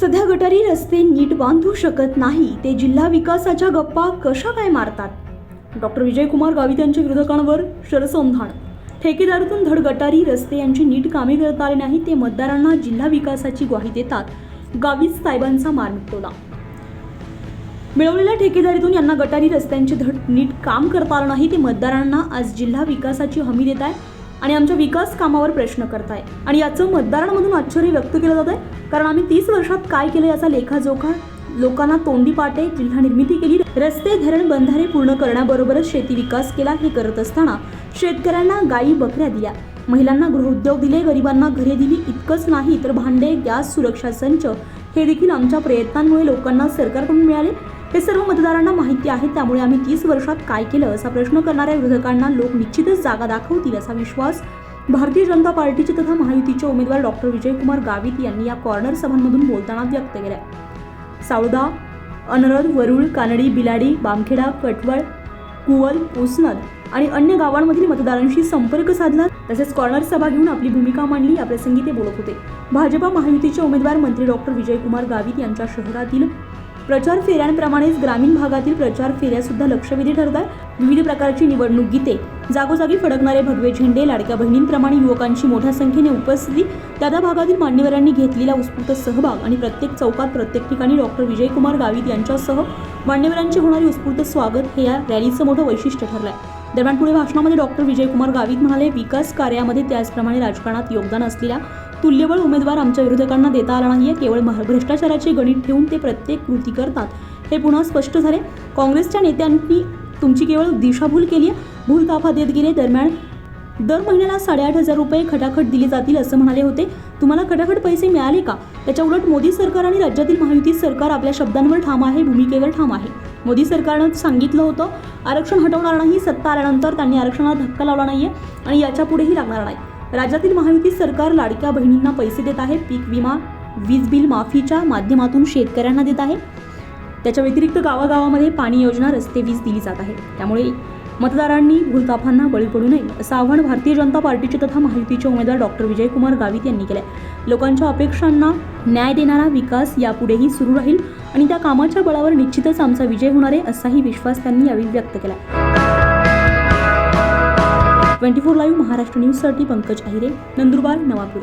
सध्या गटारी रस्ते नीट बांधू शकत नाही ते जिल्हा विकासाच्या गप्पा कशा काय मारतात? डॉक्टर विजयकुमार गावित यांच्या विरोधकांवर शरसंधान. ठेकेदारातून धड गटारी रस्ते यांची नीट कामे करता आले नाही ते मतदारांना जिल्हा विकासाची ग्वाही देतात गावित साहेबांचा मार मिटवला. मिळवलेल्या ठेकेदारीतून यांना गटारी रस्त्यांचे धड नीट काम करता आलं नाही ते मतदारांना आज जिल्हा विकासाची हमी देत आहे आणि आमच्या विकास कामावर प्रश्न करताय. आणि याचं मतदारांमधून आश्चर्य व्यक्त केलं जात आहे कारण आम्ही तीस वर्षात काय केलं याचा लेखाजोखा लोकांना तोंडी पाटे जिल्हा निर्मिती केली रस्ते धरण बंधारे पूर्ण करण्याबरोबरच शेती विकास केला हे करत असताना शेतकऱ्यांना गायी बकऱ्या दिल्या. महिलांना गृहउद्योग दिले गरिबांना घरे दिली इतकंच नाही तर भांडे गॅस सुरक्षा संच हे देखील आमच्या प्रयत्नांमुळे लोकांना सरकारकडून मिळाले. हे सर्व मतदारांना माहिती आहे त्यामुळे आम्ही तीस वर्षात काय केलं असा प्रश्न करणाऱ्या विरोधकांना लोक निश्चितच जागा दाखवतील असा विश्वास भारतीय जनता पार्टीचे तथा महायुतीचे उमेदवार डॉक्टर विजयकुमार गावित यांनी या कॉर्नर सभांमधून बोलताना व्यक्त केल्या. सावदा अनरद वरुळ कानडी बिलाडी बामखेडा कटवळ कुवल उसनद आणि अन्य गावांमधील मतदारांशी संपर्क साधला तसेच कॉर्नर सभा घेऊन आपली भूमिका मांडली याप्रसंगी ते बोलत होते. भाजपा महायुतीचे उमेदवार मंत्री डॉक्टर विजयकुमार गावित यांच्या शहरातील प्रचार फेऱ्यांप्रमाणेच ग्रामीण भागातील प्रचार फेऱ्या सुद्धा लक्षवेधी ठरत आहे विविध प्रकारची निवडणूक गीते जागोजागी फडकणारे भगवे झेंडे लाडक्या बहिणींप्रमाणे युवकांची मोठ्या संख्येने उपस्थिती त्या त्या भागातील मान्यवरांनी घेतलेला उत्स्फूर्त सहभाग आणि प्रत्येक चौकात प्रत्येक ठिकाणी डॉक्टर विजयकुमार गावित यांच्यासह मान्यवरांचे होणारे उत्स्फूर्त स्वागत हे या रॅलीचं मोठं वैशिष्ट्य ठरलं आहे दरम्यान पुढे भाषणामध्ये डॉक्टर विजयकुमार गावित म्हणाले विकास कार्यामध्ये त्याचप्रमाणे राजकारणात योगदान असलेल्या तुल्यबळ उमेदवार आमच्या विरोधकांना देता आला नाहीये केवळ भ्रष्टाचाराची गणित ठेवून ते प्रत्येक कृती करतात. हे पुन्हा स्पष्ट झाले. काँग्रेसच्या नेत्यांनी तुमची केवळ दिशाभूल केली आहे. भूलताफा देत गेले दरम्यान दर महिन्याला साडेआठ हजार रुपये खटाखट दिले जातील असं म्हणाले होते. तुम्हाला खटाखट पैसे मिळाले का? त्याच्या उलट मोदी सरकार आणि राज्यातील महायुती सरकार आपल्या शब्दांवर ठाम आहे भूमिकेवर ठाम आहे. मोदी सरकारनं सांगितलं होतं आरक्षण हटवणार नाही सत्ता आल्यानंतर त्यांनी आरक्षणाला धक्का लावला नाही आहे आणि याच्यापुढेही लागणार नाही. राज्यातील महायुती सरकार लाडक्या बहिणींना पैसे देत आहे पीक विमा वीज बिल माफीच्या माध्यमातून शेतकऱ्यांना देत आहे. त्याच्या व्यतिरिक्त गावागावामध्ये पाणी योजना रस्ते वीज दिली जात आहे. त्यामुळे मतदारांनी भूलताफांना बळी पडू नये असं आव्हान भारतीय जनता पार्टीचे तथा महायुतीचे उमेदवार डॉक्टर विजयकुमार गावित यांनी केलं लोकांच्या अपेक्षांना न्याय देणारा विकास यापुढेही सुरू राहील आणि त्या कामाच्या बळावर निश्चितच आमचा विजय होणार आहे असाही विश्वास त्यांनी यावेळी व्यक्त केला ट्वेंटी फोर लाईव्ह महाराष्ट्र न्यूजसाठी पंकज अहिरे नंदुरबार नवापूर.